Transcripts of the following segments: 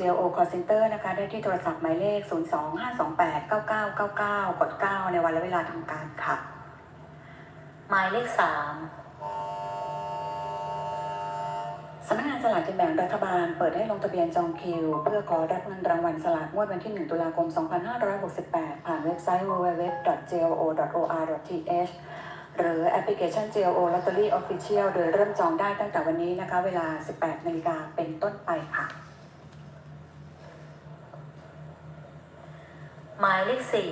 CLO Call Center นะคะได้ที่โทรศัพท์หมายเลข 025289999 กด 9 ในวันและเวลาทำการค่ะ หมายเลขสามสำนักงานสลากกินแบ่งรัฐบาล เปิดให้ลงทะเบียนจองคิว เพื่อขอรับเงินรางวัลสลากงวดวันที่ 1 ตุลาคม 2568 ผ่านเว็บไซต์ www.glo.or.th หรือแอปพลิเคชัน GLO Lottery Official โดยเริ่มจองได้ตั้งแต่วันนี้นะคะ เวลา 18นาฬิกาเป็นต้นไปค่ะ หมายเลขสี่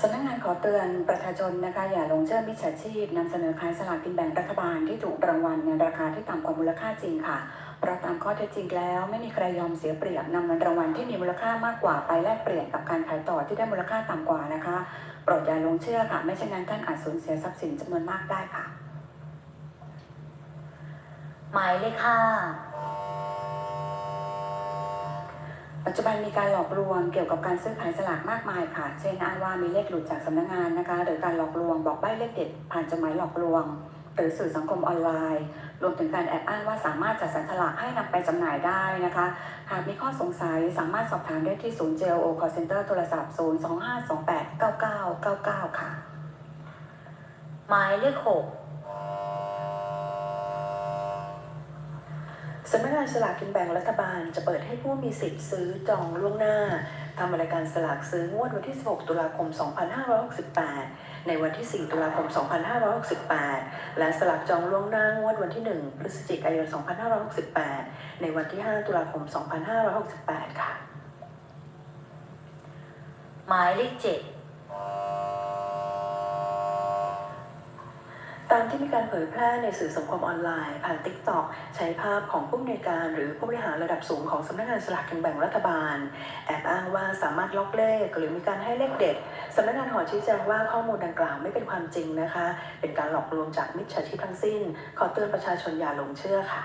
สำนักงานขอเตือนประชาชนนะคะอย่าหลงเชื่อมิจฉาชีพนำเสนอขายสลากกินแบ่งรัฐบาลที่ถูกรางวัลในราคาที่ต่ำกว่ามูลค่าจริงค่ะเพราะตามข้อเท็จจริงแล้ว ไม่มีใครยอมเสียเปรียบนำเงินรางวัลที่มีมูลค่ามากกว่าไปแลกเปลี่ยนกับการขายต่อที่ได้มูลค่าต่ำกว่านะคะโปรดอย่าหลงเชื่อค่ะ ไม่เช่นนั้นท่านอาจสูญเสียทรัพย์สินจำนวนมากได้ค่ะ หมายเลขห้า ปัจจุบันมีการหลอกลวงเกี่ยวกับการซื้อขายสลากมากมายค่ะ เช่นอ้างว่ามีเลขหลุดจากสำนักงงานนะคะ หรือการหลอกลวงบอกใบ้เลขเด็ดผ่านจดหมายหลอกลวง หรือสื่อสังคมออนไลน์ รวมถึงการแอบอ้างว่าสามารถจัดสรรสลากให้นำไปจำหน่ายได้นะคะ หากมีข้อสงสัยสามารถสอบถามได้ที่ศูนย์ JLO Call Center โทรศัพท์ 025289999 ค่ะ หมายเลข6 สำนักงานสลากกินแบ่งรัฐบาลจะเปิดให้ผู้มีสิทธิ์ซื้อจองล่วงหน้าทำรายการสลากซื้องวดวันที่ 16 ตุลาคม 2568 ในวันที่ 4 ตุลาคม 2568 และสลากจองล่วงหน้างวดวันที่ 1 พฤศจิกายน 2568 ในวันที่ 5 ตุลาคม 2568 ค่ะ หมายเลข 7 ตามที่มีการเผยแพร่ในสื่อสังคมออนไลน์ ผ่าน TikTok ใช้ภาพของผู้อำนวยการหรือผู้บริหารระดับสูงของสำนักงานสลากกินแบ่งรัฐบาล แอบอ้างว่าสามารถล็อกเลข หรือมีการให้เลขเด็ดสำนักงานหอชี้แจงว่าข้อมูลดังกล่าวไม่เป็นความจริงนะคะ เป็นการหลอกลวงจากมิจฉาชีพทั้งสิ้น ขอเตือนประชาชนอย่าหลงเชื่อค่ะ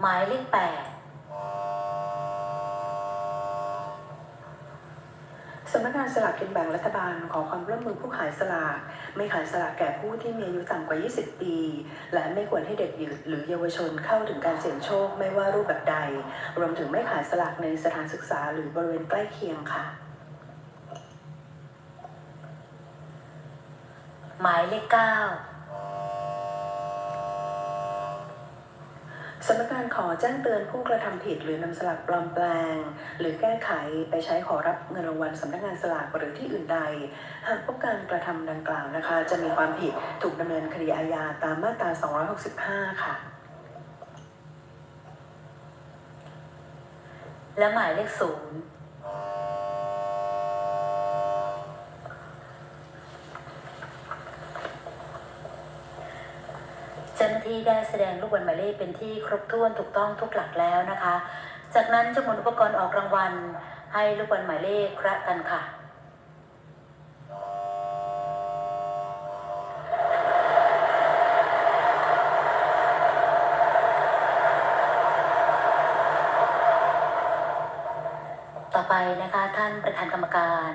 หมายเลขแปดำนักงานสลากกินแบ่งรัฐบาลขอความร่วมมือผู้ขายสลาก ไม่ขายสลากแก่ผู้ที่มีอายุต่ำกว่า 20 ปี และไม่ควรให้เด็กหรือเยาวชนเข้าถึงการเสี่ยงโชคไม่ว่ารูปแบบใด รวมถึงไม่ขายสลากในสถานศึกษาหรือบริเวณใกล้เคียงค่ะ หมายเลขเก้า สำนักงานขอแจ้งเตือนผู้กระทำผิด หรือนำสลากปลอมแปลง หรือแก้ไขไปใช้ขอรับเงินรางวัลสำนักงานสลากหรือที่อื่นใด หากพบการกระทำดังกล่าวนะคะ จะมีความผิดถูกดำเนินคดีอาญาตามมาตรา 265 ค่ะ และหมายเลขศูนย์เจ้าหน้า ที่ได้แสดงลูกบอลหมายเลขเป็นที่ครบถ้วนถูกต้องทุกหลักแล้วนะคะ จากนั้นจะหมุนอุปกรณ์ออกรางวัล ให้ลูกบอลหมายเลขคระกันค่ะต่อไปนะคะท่านประธานกรรมการ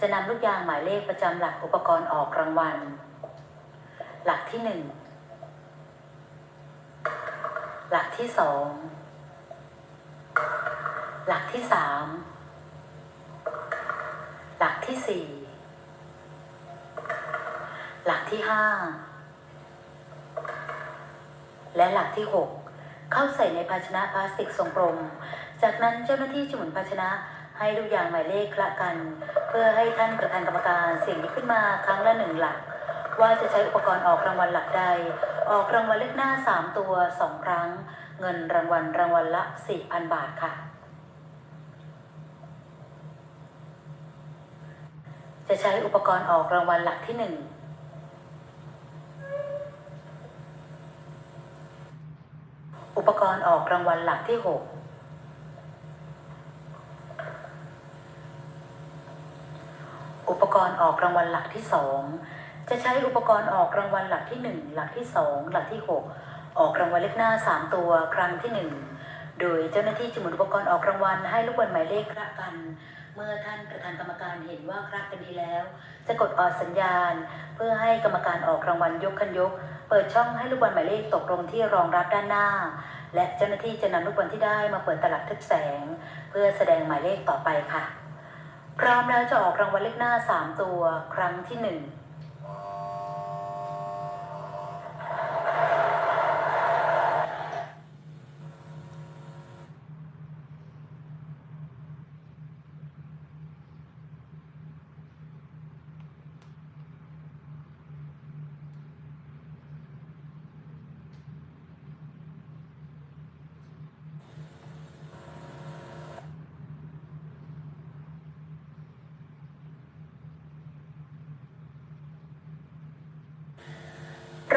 จะนำลูกยางหมายเลขประจำหลักอุปกรณ์ออกรางวัล หลักที่หนึ่ง หลักที่สอง หลักที่สาม หลักที่สี่ หลักที่ห้า และหลักที่หกเข้าใส่ในภาชนะพลาสติกทรงกลม จากนั้นเจ้าหน้าที่จะหมุนภาชนะให้ลูกยางหมายเลขละกัน เพื่อให้ท่านประธานกรรมการเสี่ยงขึ้นมาครั้งละหนึ่งหลัก ว่าจะใช้อุปกรณ์ออกรางวัลหลักใด ออกรางวัลเลขหน้า 3 ตัว 2 ครั้ง เงินรางวัลรางวัลละ 4,000 บาทค่ะ จะใช้อุปกรณ์ออกรางวัลหลักที่ 1อุปกรณ์ออกรางวัลหลักที่ 6 อุปกรณ์ออกรางวัลหลักที่สอง จะใช้อุปกรณ์ออกรางวัลหลักที่หนึ่งหลักที่สองหลักที่หกออกรางวัลเลขหน้าสามตัวครั้งที่หนึ่งโดยเจ้าหน้าที่จะหมุนอุปกรณ์ออกรางวัลให้ลูกบอลหมายเลขคละกัน เมื่อท่านประธานกรรมการเห็นว่าคละกันดีแล้ว จะกดออกสัญญาณ เพื่อให้กรรมการออกรางวัลยกคันยกเปิดปิดช่องให้ลูกบอลหมายเลขตกลงที่รองรับด้านหน้า และเจ้าหน้าที่จะนำลูกบอลที่ได้มาเปิดตลับทึบแสง เพื่อแสดงหมายเลขต่อไปค่ะ พร้อมแล้วจะออกรางวัลเลขหน้า 3 ตัว ครั้งที่ 1 ร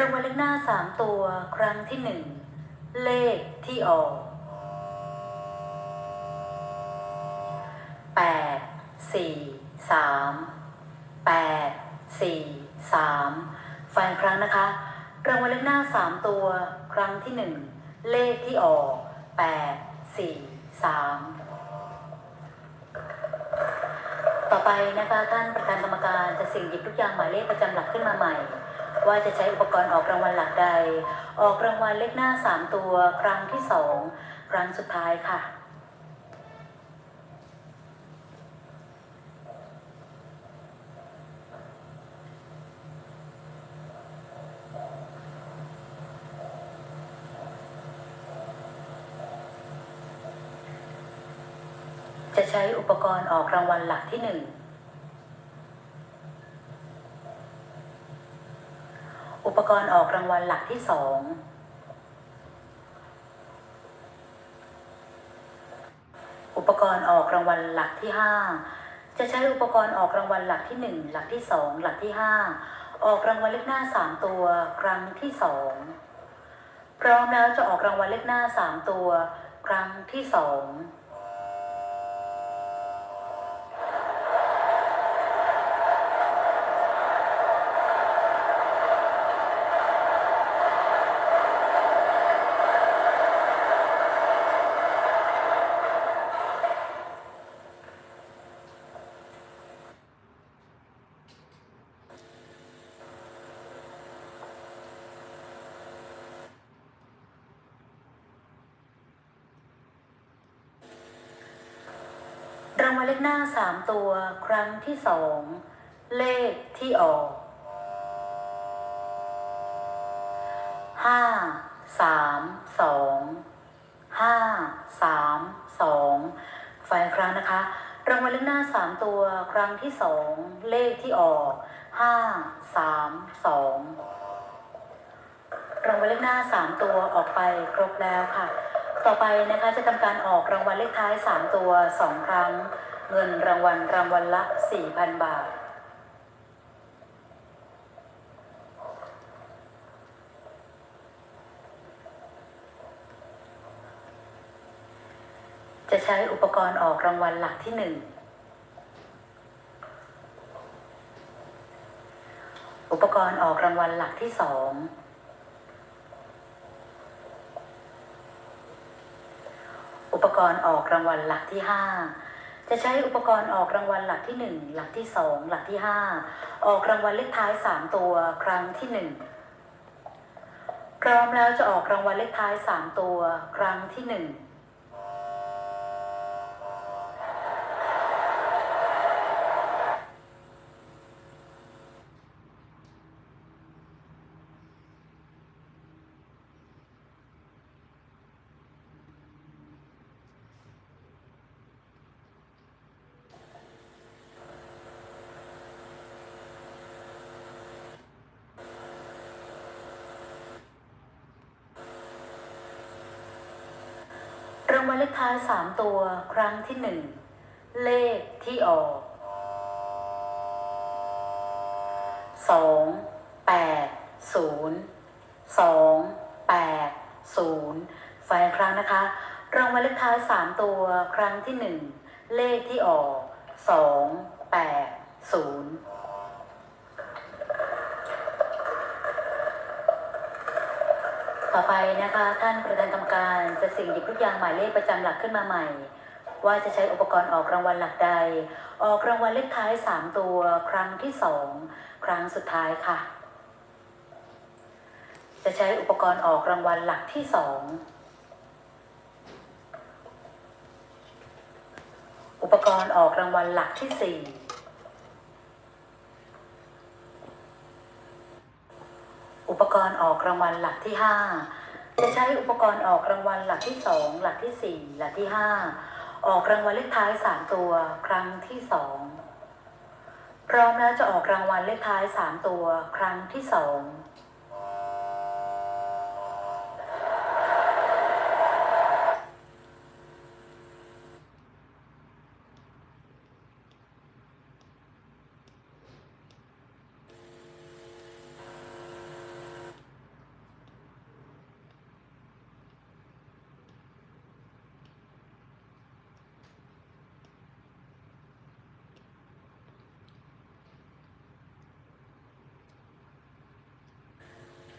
างวัลเลขหน้า3ตัวครั้งที่1เลขที่ออก8 4 3 8 4 3ฟังอีกครั้งนะคะรางวัลเลขหน้า3ตัวครั้งที่1เลขที่ออก8 4 3ต่อ ไปนะคะท่านประธานกรรมการจะสิ่งหยิบทุกอย่างหมายเลขประจำหลักขึ้นมาใหม่ ว่าจะใช้อุปกรณ์ออกรางวัลหลักใด ออกรางวัลเลขหน้า 3 ตัวครั้งที่ 2 ครั้งสุดท้ายค่ะจะใช้อุปกรณ์ออกรางวัลหลักที่ 1 อุปกรณ์ออกรางวัลหลักที่สองอุปกรณ์ออกรางวัลหลักที่ห้าจะใช้อุปกรณ์ออกรางวัลหลักที่หนึ่งหลักที่สองหลักที่ห้าออกรางวัลเลขหน้าสามตัว ครั้งที่สองพร้อมแล้วจะออกรางวัลเลขหน้าสามตัว ครั้งที่สอง รางวัลเลขหน้า สามตัวครั้งที่สอง เลขที่ออกห้าสามสองห้าสามสองไฟครั้งนะคะ รางวัลเลขหน้าสามตัวครั้งที่สองเลขที่ออกห้าสามสองรางวัลเลขหน้าสามตัวออกไปครบแล้วค่ะ ต่อไปนะคะจะทำการออกรางวัลเลขท้าย3ตัว2ครั้ง เงินรางวัลรางวัลละ 4,000 บาท จะใช้อุปกรณ์ออกรางวัลหลักที่1อุปกรณ์ออกรางวัลหลักที่2อุปกรณ์ออกรางวัลหลักที่5 จะใช้อุปกรณ์ออกรางวัลหลักที่ 1 หลักที่ 2 หลักที่ 5 ออกรางวัลเลขท้าย 3 ตัวครั้งที่ 1 พร้อมแล้วจะออกรางวัลเลขท้าย 3 ตัวครั้งที่ 1างวัลเลขท้าย3ตัวครั้งที่1เลขที่ออกสองแปดศูนย์สองแปดศูนย์ไฟล์ครั้งนะคะ รางวัลเลขท้ายสามตัวครั้งที่หนึ่งเลขที่ออกสองแปดศูนย์ ต่อไปนะคะท่านประธานกรรมการจะสิ่งหยิบทุกยางหมายเลขประจำหลักขึ้นมาใหม่ ว่าจะใช้อุปกรณ์ออกรางวัลหลักใด ออกรางวัลเลขท้าย 3 ตัวครั้งที่ 2 ครั้งสุดท้ายค่ะ จะใช้อุปกรณ์ออกรางวัลหลักที่สองอุปกรณ์ออกรางวัลหลักที่สี่ อุปกรณ์ออกรางวัลหลักที่ 5 จะใช้อุปกรณ์ออกรางวัลหลักที่ 2 หลักที่ 4 หลักที่ 5 ออกรางวัลเลขท้าย 3 ตัวครั้งที่ 2 พร้อมแล้วจะออกรางวัลเลขท้าย 3 ตัวครั้งที่ 2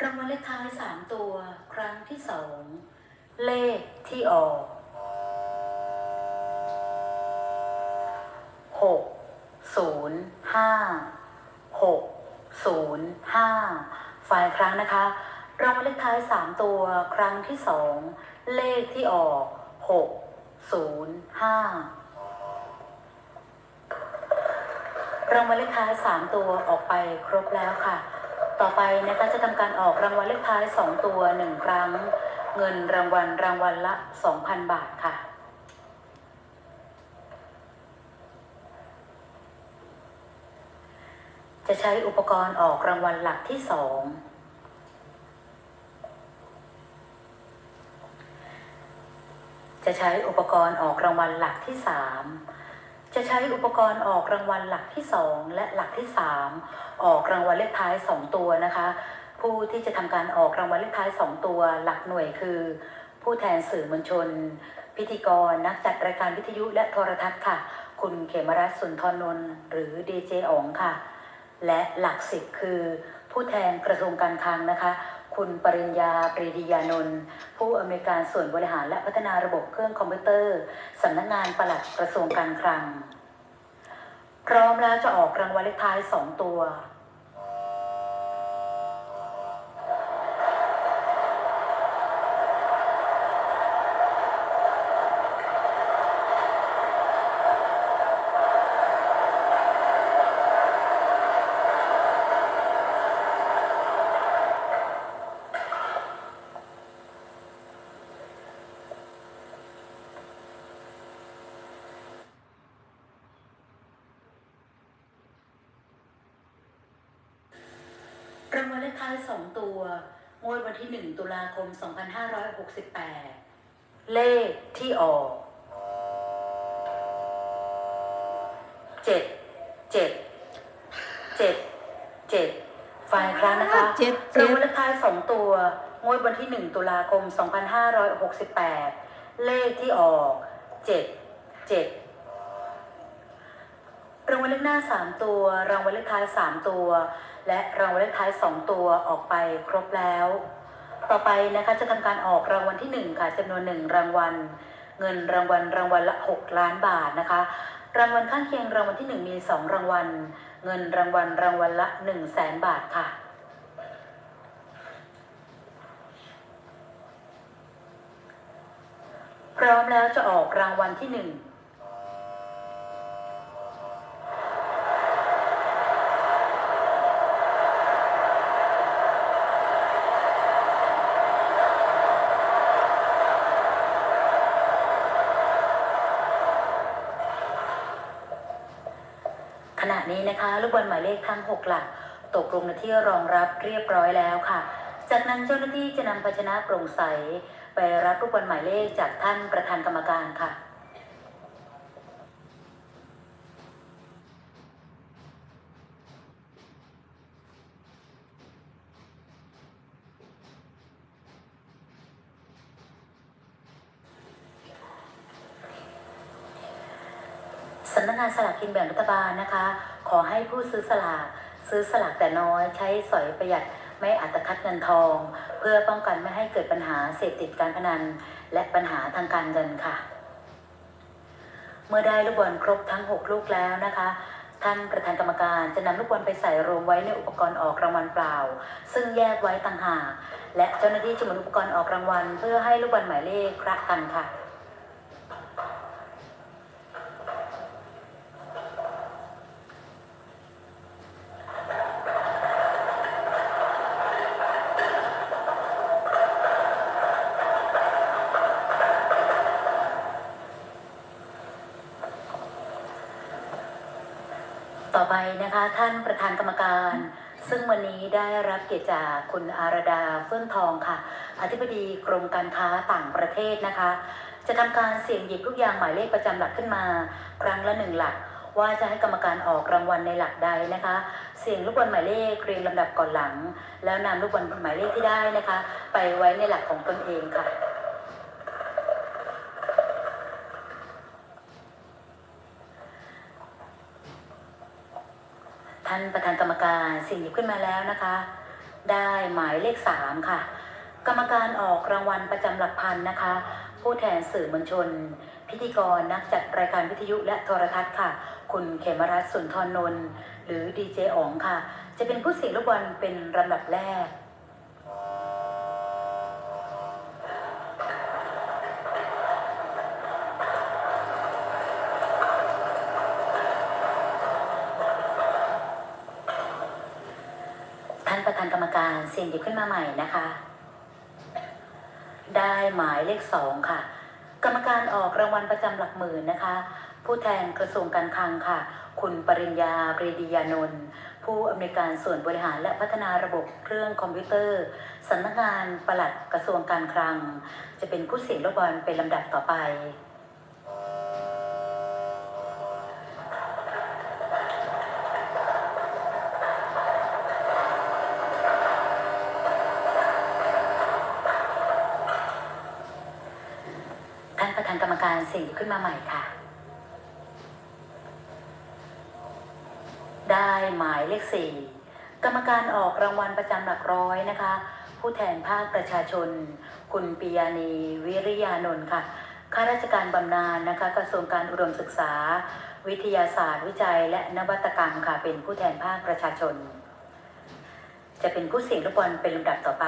รางวัลเลขท้ายสามตัวครั้งที่สองเลขที่ออกหกศูนย์ห้าหกศูนย์ห้าฝ่ายครั้งนะคะรางวัลเลขท้ายสามตัวครั้งที่สองเลขที่ออกหกศูนย์ห้ารางวัลเลขท้ายสามตัวออกไปครบแล้วค่ะ ต่อไปนะคะจะทำการออกรางวัลเลขท้าย 2 ตัว 1 ครั้ง เงินรางวัลรางวัลละ 2,000 บาทค่ะจะใช้อุปกรณ์ออกรางวัลหลักที่2จะใช้อุปกรณ์ออกรางวัลหลักที่3 จะใช้อุปกรณ์ออกรางวัลหลักที่ 2 และหลักที่ 3 ออกรางวัลเลขท้าย 2 ตัวนะคะ ผู้ที่จะทำการออกรางวัลเลขท้าย 2 ตัว หลักหน่วยคือ ผู้แทนสื่อมวลชน พิธีกรนักจัดรายการวิทยุและโทรทัศน์ค่ะ คุณเขมรัตน์สุนทรนนท์หรือดีเจอ๋องค่ะ และหลักสิบคือ ผู้แทนกระทรวงการคลังนะคะ คุณปริญญาปรีดียานนท์ผู้อำนวยการส่วนบริหารและพัฒนาระบบเครื่องคอมพิวเตอร์สำนักงานปลัดกระทรวงการคลัง พร้อมแล้วจะออกรางวัลเลขท้ายสองตัว รางวัลเลขท้ายสองตัว งวดวันที่ 1 ตุลาค ม 2568 เลขที่ออกเจ็ดเจ็ดเจ็ดเจ็ดฝ่ายครั้งนะคะเจ็ดราเจ็งดวัลเลขท้ายสองตัว งวดวันที่ 1 ตุลาคม 2568 เลขที่ออกเจ็ดเจ็ดรางวัลเลขหน้าสามตัว รางวัลเลขท้ายสามตัว และรางวัลเลขท้ายสองตัวออกไปครบแล้ว ต่อไปนะคะจะทำการออกรางวัลที่ 1 ค่ะจำนวน 1 รางวัล เงินรางวัลรางวัลละ 6 ล้านบาทนะคะ รางวัลข้างเคียงรางวัลที่ 1 มี 2 รางวัล เงินรางวัลรางวัลละ1นึ่งแสนบาทค่ะพร้อมแล้วจะออกรางวัลที่ 1 ขณะนี้นะคะลูกบอลหมายเลขทั้ง 6 หลัก ตกลงในที่รองรับเรียบร้อยแล้วค่ะ จากนั้นเจ้าหน้าที่จะนำภาชนะโปร่งใส ไปรับลูกบอลหมายเลขจากท่านประธานกรรมการค่ะ สลากกินแบ่งรัฐบาลนะคะ ขอให้ผู้ซื้อสลากซื้อสลากแต่น้อยใช้สอยประหยัดไม่อัตคัดเงินทอง เพื่อป้องกันไม่ให้เกิดปัญหาเสพติดการพนัน และปัญหาทางการเงินค่ะ เมื่อได้ลูกบอลครบทั้ง 6 ลูกแล้วนะคะ ท่านประธานกรรมการจะนำลูกบอลไปใส่รวมไว้ในอุปกรณ์ออกรางวัลเปล่า ซึ่งแยกไว้ต่างหากและเจ้าหน้าที่จะหมุนอุปกรณ์ออกรางวัล เพื่อให้ลูกบอลหมายเลขคละกันค่ะ ไปนะคะ ท่านประธานกรรมการ ซึ่งวันนี้ได้รับเกียรติจากคุณอารดาเฟื่องทองค่ะ อธิบดีกรมการค้าต่างประเทศนะคะ จะทำการเสี่ยงหยิบลูกยางหมายเลขประจำหลักขึ้นมา ครั้งละหนึ่งหลัก ว่าจะให้กรรมการออกรางวัลในหลักใดนะคะ เสี่ยงลูกบอลหมายเลขเรียงลำดับก่อนหลัง แล้วนำลูกบอลหมายเลขที่ได้นะคะ ไปไว้ในหลักของตนเองค่ะ ท่านประธานกรรมการสิ่งหยิบขึ้นมาแล้วนะคะ ได้หมายเลขสามค่ะ กรรมการออกรางวัลประจำหลักพันนะคะ ผู้แทนสื่อมวลชน พิธีกรนักจัดรายการวิทยุและโทรทัศน์ค่ะ คุณเขมรัตน์สุนทรนนท์หรือดีเจอ๋องค่ะ จะเป็นผู้เสี่ยงลูกบอลเป็นลำดับแรก ท่านประธานกรรมการเสี่ยงหยิบขึ้นมาใหม่นะคะ ได้หมายเลขสองค่ะ กรรมการออกรางวัลประจำหลักหมื่นนะคะ ผู้แทนกระทรวงการคลังค่ะ คุณปริญญาปรีดียานนท์ผู้อำนวยการส่วนบริหารและพัฒนาระบบเครื่องคอมพิวเตอร์สำนักงานปลัดกระทรวงการคลัง จะเป็นผู้เสียงลูกบอลเป็นลำดับต่อไป สี่งขึ้นมาใหม่ค่ะ ได้หมายเลขสี่กรรมการออกรางวัลประจำหลักร้อยนะคะ ผู้แทนภาคประชาชน คุณปิยานีวิริยานนท์ค่ะข้าราชการบำนาญนะคะ กระทรวงการอุดมศึกษา วิทยาศาสตร์ วิจัย และนวัตกรรมค่ะ เป็นผู้แทนภาคประชาชน จะเป็นผู้เสี่ยงลูกบอลเป็นลำดับต่อไป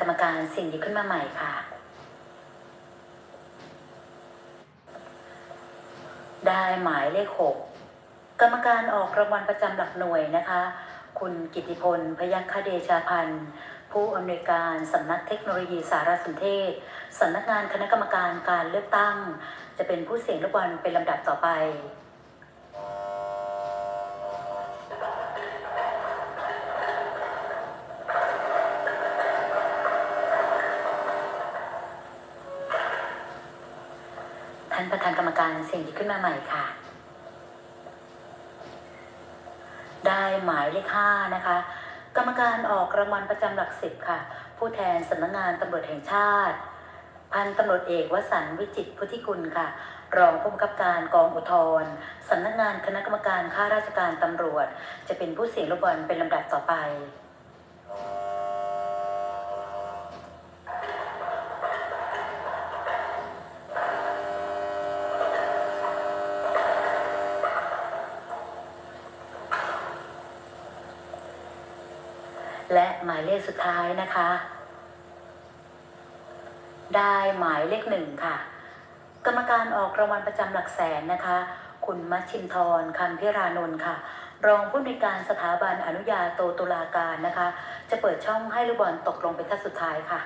กรรมการสิ่งหยิบขึ้นมาใหม่ค่ะ ได้หมายเลขหกกรรมการออกรางวัลประจำหลักหน่วยนะคะ คุณกิติพล พยัคฆเดชาพันธ์ ผู้อำนวยการสำนักเทคโนโลยีสารสนเทศสำนักงานคณะกรรมการการเลือกตั้ง จะเป็นผู้เสี่ยงลูกบอลเป็นลำดับต่อไป ใหม่ค่ะ ได้หมายเลขห้านะคะ กรรมการออกรางวัลประจำหลักสิบค่ะ ผู้แทนสำนักงานตำรวจแห่งชาติ พันตำรวจเอกวสันต์วิจิตรพุทธิกุลค่ะ รองผู้บังคับการกองอุทธรสำนักงานคณะกรรมการข้าราชการตำรวจ จะเป็นผู้เสี่ยงลูกบอลเป็นลำดับต่อไป และ หมายเลขสุดท้ายนะคะ ได้หมายเลขหนึ่งค่ะ กรรมการออกรางวัลประจำหลักแสนนะคะ คุณมัชชินทรคำพิรานนท์ค่ะ รองผู้ในวยการสถาบันอนุญาโตตุลาการนะคะ จะเปิดช่องให้ลูกบอลตกลงเป็นท่านสุดท้ายค่ะ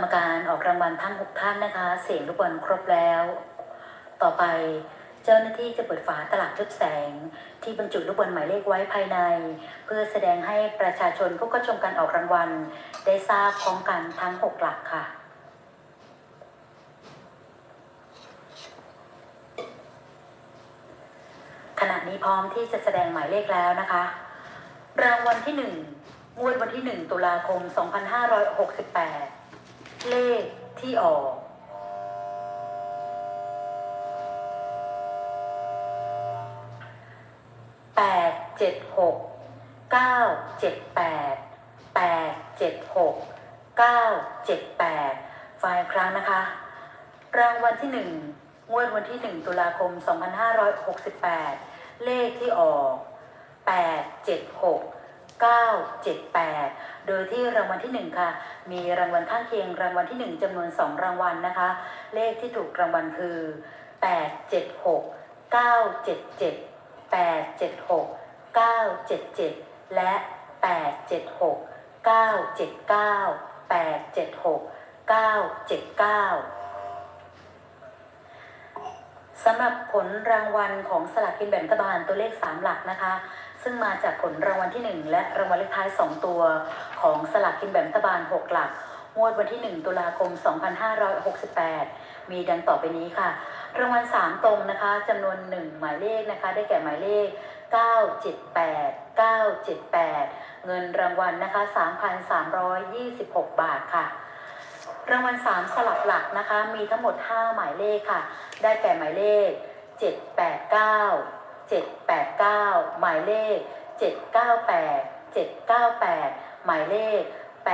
รรมการออกรางวัลทั้งหกท่านนะคะ เสียงลูกบอลครบแล้ว ต่อไปเจ้าหน้าที่จะเปิดฝาตลับทึบแสง ที่บรรจุลูกบอลหมายเลขไว้ภายใน เพื่อแสดงให้ประชาชนผู้เข้าชมการออกรางวัล ได้ทราบพร้อมกันทั้งหกหลักค่ะขณะนี้พร้อมที่จะแสดงหมายเลขแล้วนะคะ รางวัลที่หนึ่งงวดวันที่ 1 ตุลาคม 2568 เลขที่ออกแปดเจ็ดหกเก้าเจ็ดแปดแปดเจ็ดหกเก้าเจ็ดแปดฝ่ายครั้งนะคะ รางวัลที่หนึ่งงวดวันที่หนึ่งตุลาคม2568เลขที่ออก876 978 โดยที่รางวัลที่หนึ่งค่ะ มีรางวัลข้างเคียงรางวัลที่หนึ่งจำนวนสองรางวัลนะคะ เลขที่ถูกรางวัลคือ 876 977 876 977 และ 876 979 876 979 สำหรับผลรางวัลของสลากกินแบ่งรัฐบาลตัวเลข 3 หลักนะคะ ซึ่งมาจากผลรางวัลที่ 1 และรางวัลเลขท้าย 2 ตัว ของสลากกินแบ่งรัฐบาล 6 หลัก งวดวันที่ 1 ตุลาคม 2568 มีดังต่อไปนี้ค่ะ รางวัล 3 ตรงนะคะจำนวน 1 หมายเลขนะคะ ได้แก่หมายเลข 978 978 เงินรางวัลนะคะ 3,326 บาทค่ะรางวัล 3 สลับหลักนะคะ มีทั้งหมด 5 หมายเลขค่ะ ได้แก่หมายเลข 789 789 หมายเลข 798 798 หมายเลข 879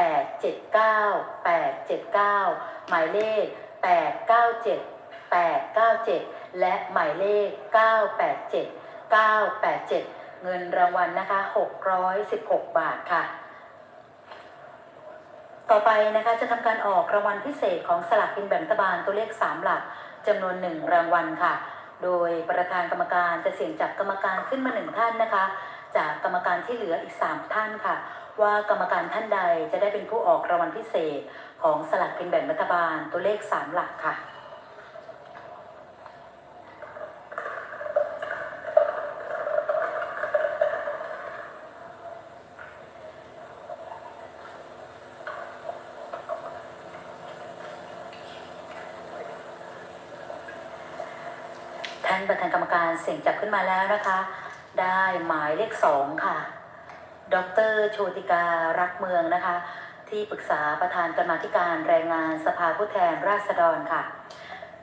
879 หมายเลข 897 897 และหมายเลข 987 987 เงินรางวัลนนะคะ 616 บาทค่ะ ต่อไปนะคะจะทำการออกรางวัลพิเศษของสลากกินแบ่งรัฐบาลตัวเลข 3 หลักจำนวน 1 รางวัลค่ะ โดยประธานกรรมการจะเสี่ยงจับกรรมการขึ้นมาหนึ่งท่านนะคะ จากกรรมการที่เหลืออีก 3 ท่านค่ะ ว่ากรรมการท่านใดจะได้เป็นผู้ออกรางวัลพิเศษ ของสลากกินแบ่งรัฐบาลตัวเลข 3 หลักค่ะ ท่านประธานกรรมการเสียงจับขึ้นมาแล้วนะคะ ได้หมายเลขสองค่ะ ดรโชติการักเมืองนะคะ ที่ปรึกษาประธานกรรมาธิการแรงงานสภาผู้แทนราษฎรค่ะ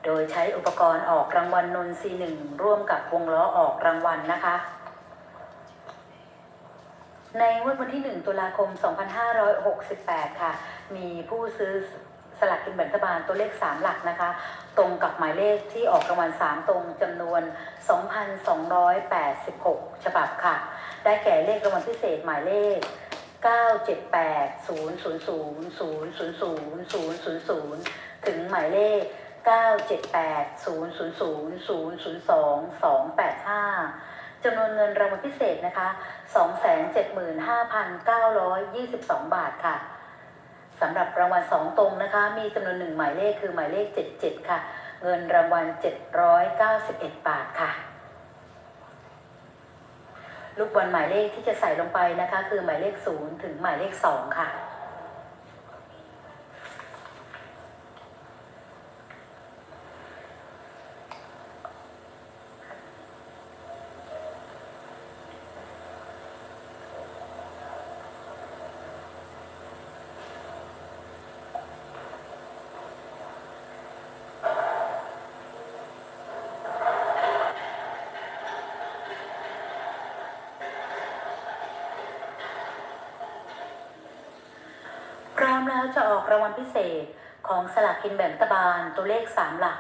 โดยใช้อุปกรณ์ออกรางวัลนนซีหนึ่งร่วมกับวงล้อออกรางวัลนะคะ ในวันที่ 1 ตุลาคม 2568 ค่ะ มีผู้ซื้อ ลากกินแบ่งรัฐบาลตัวเลข 3 หลักนะคะ ตรงกับหมายเลขที่ออกรางวัล 3 ตรงจำนวน 2,286 ฉบับค่ะ ได้แก่เลขรางวัลพิเศษหมายเลข 978 000 000 000ถึงหมายเลข 978 000 002 285จำนวนเงินรางวัลพิเศษนะคะ 275,922 บาทค่ะ สำหรับรางวัลสองตรงนะคะ มีจำนวนหนึ่งหมายเลขคือหมายเลข 77 ค่ะ เงินรางวัล 791 บาทค่ะ ลูกบอลหมายเลขที่จะใส่ลงไปนะคะ คือหมายเลข 0 ถึงหมายเลข 2 ค่ะ จะออกรางวัลพิเศษของสลากกินแบ่งรัฐบาลตัวเลข3หลัก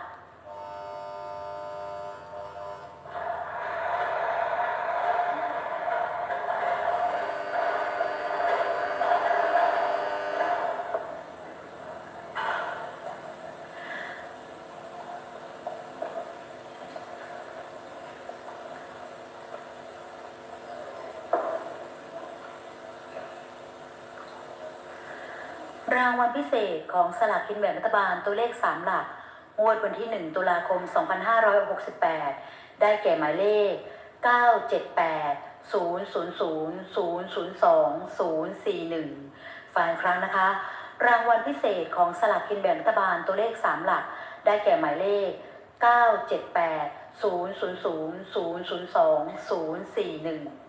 ราง วัลพิเศษของสลากกินแบ่งรัฐบาลตัวเลข 3 หลัก งวดวันที่ 1 ตุลาคม 2568 ได้แก่หมายเลข 978 000 002 041ฟังอีกครั้งนะคะ รางวัลพิเศษของสลากกินแบ่งรัฐบาลตัวเลข 3 หลัก ได้แก่หมายเลข 978 000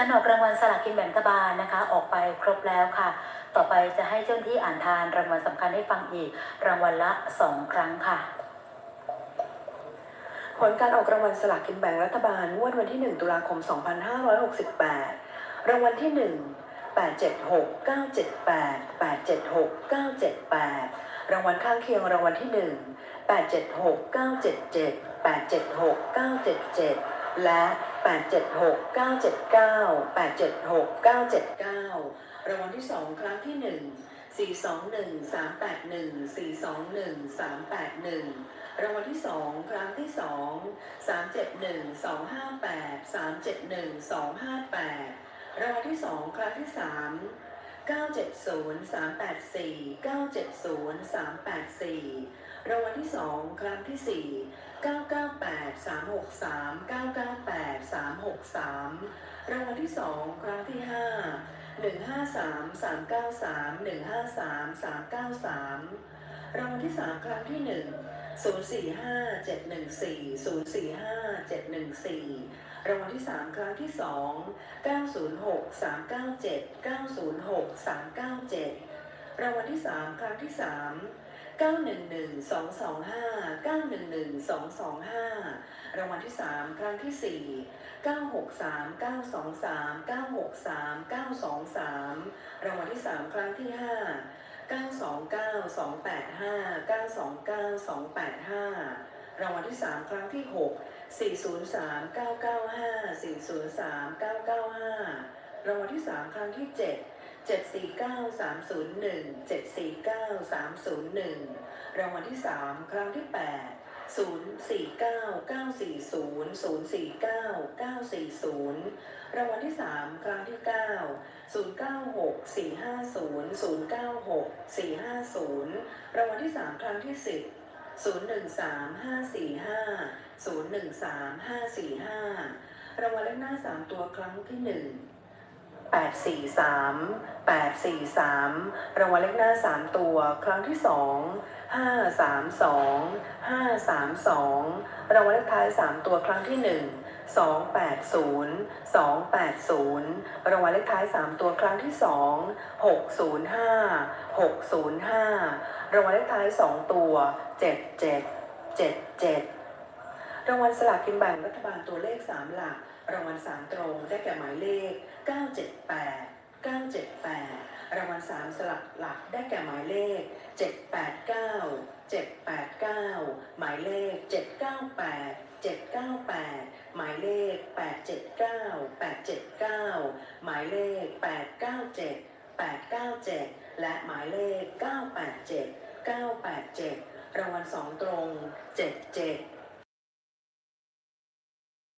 การออกรางวัลสลากกินแบ่งรัฐบาลนะคะ ออกไปครบแล้วค่ะ ต่อไปจะให้เจ้าหน้าที่อ่านทานรางวัลสำคัญให้ฟังอีก รางวัลละสองครั้งค่ะ ผลการออกรางวัลสลากกินแบ่งรัฐบาลงวดวันที่ 1 ตุลาคม 2568 รางวัลที่ 1 876 978 876 978 รางวัลข้างเคียงรางวัลที่ 1 876 977 876 977 และ 876 979 876 979 รางวัลที่ 2 ครั้งที่ 1 421 381 421 381 รางวัลที่สองครั้งที่สองสามเจ็ดหนึ่งสองห้าแปดสามเจ็ดหนึ่งสองห้าแปดรางวัลที่สองครั้งที่สามเก้าเจ็ดศูนย์สามแปดสี่เก้าเจ็ดศูนย์สามแปดสี่รางวัลที่สองครั้งที่สี่ เก้าเก้าแปดสามหกสามเก้าเก้าแปดสามหกสามรางวัลที่สองครั้งที่ห้าหนึ่งห้าสามสามเก้าสามหนึ่งห้าสามสามเก้าสามรางวัลที่สามครั้งที่หนึ่งศูนย์สี่ห้าเจ็ดหนึ่งสี่ศูนย์สี่ห้าเจ็ดหนึ่งสี่รางวัลที่สามครั้งที่สองเก้าศูนย์หกสามเก้าเจ็ดเก้าศูนย์หกสามเก้าเจ็ดรางวัลที่สามครั้งที่สามเก้าหนึ่งหนึ่งสองสองห้าเก้าหนึ่งหนึ่งสองสองห้ารางวัลที่สามครั้งที่สี่เก้าหกสามเก้าสองสามเก้าหกสามเก้าสองสามรางวัลที่สามครั้งที่ห้า929 285 929 285 รางวัลที่ 3 ครั้งที่ 6 403 995 403 995 รางวัลที่ 3 ครั้งที่ 7 749 301 749 301 รางวัลที่ 3 ครั้งที่ 8 049 940 049 940 รางวัลที่ 3 ครั้งที่ 9 096 450 096 450 รางวัลที่ 3 ครั้งที่ 10 013 545 013 545 รางวัลเลขหน้า 3 ตัวครั้งที่ 1 843 843 รางวัลเลขหน้า 3 ตัว ครั้งที่ 2 532 532 รางวัลเลขท้าย 3 ตัวครั้งที่ 1 280 280 รางวัลเลขท้าย 3 ตัวครั้งที่ 2 605 605 รางวัลเลขท้าย 2 ตัว 77 77 รางวัลสลากกินแบ่งรัฐบาลตัวเลข 3 หลัก รางวัล3ตรงได้แก่หมายเลข 978 978 รางวัล3สลักหลักได้แก่หมายเลข 789 789 หมายเลข 798 798 หมายเลข 879 879 หมายเลข 897 897 และหมายเลข 987 987 รางวัล2ตรง 77